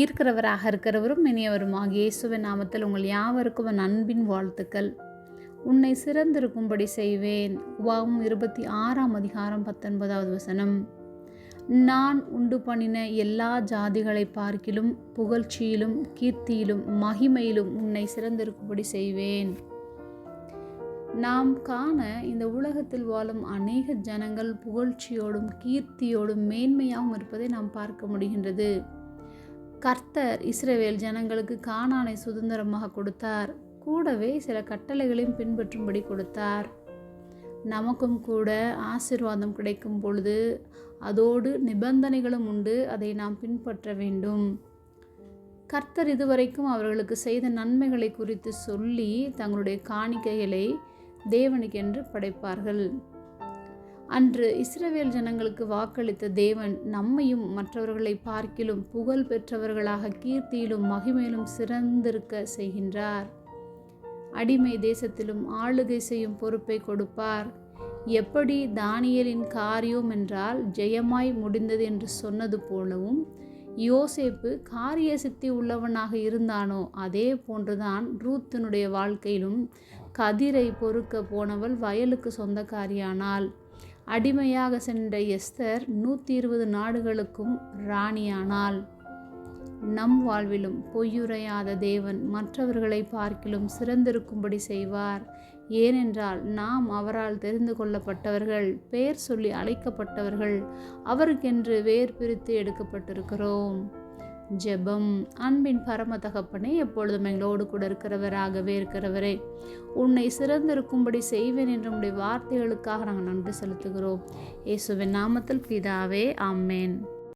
இருக்கிறவராக இருக்கிறவரும் இனியவருமாக இயேசுவின் நாமத்தில் உங்கள் யாவருக்கும் அன்பின் வாழ்த்துக்கள். உன்னை சிறந்திருக்கும்படி செய்வேன். உபாவும் இருபத்தி ஆறாம் அதிகாரம் பத்தொன்பதாவது வசனம். நான் உண்டு பண்ணின எல்லா ஜாதிகளை பார்க்கிலும் புகழ்ச்சியிலும் கீர்த்தியிலும் மகிமையிலும் உன்னை சிறந்திருக்கும்படி செய்வேன். நாம் காண இந்த உலகத்தில் வாழும் அநேக ஜனங்கள் புகழ்ச்சியோடும் கீர்த்தியோடும் மேன்மையாகவும் இருப்பதை நாம் பார்க்க முடிகின்றது. கர்த்தர் இஸ்ரவேல் ஜனங்களுக்கு கானானை சுதந்திரமாக கொடுத்தார். கூடவே சில கட்டளைகளையும் பின்பற்றும்படி கொடுத்தார். நமக்கும் கூட ஆசிர்வாதம் கிடைக்கும் பொழுது அதோடு நிபந்தனைகளும் உண்டு. அதை நாம் பின்பற்ற வேண்டும். கர்த்தர் இதுவரைக்கும் அவர்களுக்கு செய்த நன்மைகளை குறித்து சொல்லி தங்களுடைய காணிக்கைகளை தேவனுக்கென்று படைப்பார்கள். அன்று இஸ்ரவேல் ஜனங்களுக்கு வாக்களித்த தேவன் நம்மையும் மற்றவர்களை பார்க்கிலும் புகழ் பெற்றவர்களாக கீர்த்தியிலும் மகிமையிலும் சிறந்திருக்க செய்கின்றார். அடிமை தேசத்திலும் ஆளுகை செய்யும் பொறுப்பை கொடுப்பார். எப்படி தானியலின் காரியம் என்றால் ஜெயமாய் முடிந்தது என்று சொன்னது போலவும் யோசேப்பு காரிய சித்தி உள்ளவனாக இருந்தானோ அதே போன்றுதான் ரூத்தினுடைய வாழ்க்கையிலும் கதிரை பொறுக்க போனவள் வயலுக்கு சொந்தக்காரியானாள். அடிமையாக சென்ற எஸ்தர் நூற்றி இருபது நாடுகளுக்கும் ராணியானாள். நம் வாழ்விலும் பொய்யுரையாத தேவன் மற்றவர்களை பார்க்கிலும் சிறந்திருக்கும்படி செய்வார். ஏனென்றால் நாம் அவரால் தெரிந்து கொள்ளப்பட்டவர்கள் பெயர் சொல்லி அழைக்கப்பட்டவர்கள் அவருக்கென்று வேர் பிரித்து எடுக்கப்பட்டிருக்கிறோம். ஜெபம் அன்பின் பரம தகப்பனே எப்பொழுதும் எங்களோடு கூட இருக்கிறவராகவே இருக்கிறவரே உன்னை சிறந்திருக்கும்படி செய்வேன் என்ற உடைய வார்த்தைகளுக்காக நாங்கள் நன்றி செலுத்துகிறோம். இயேசுவின் நாமத்தில் பிதாவே ஆமேன்.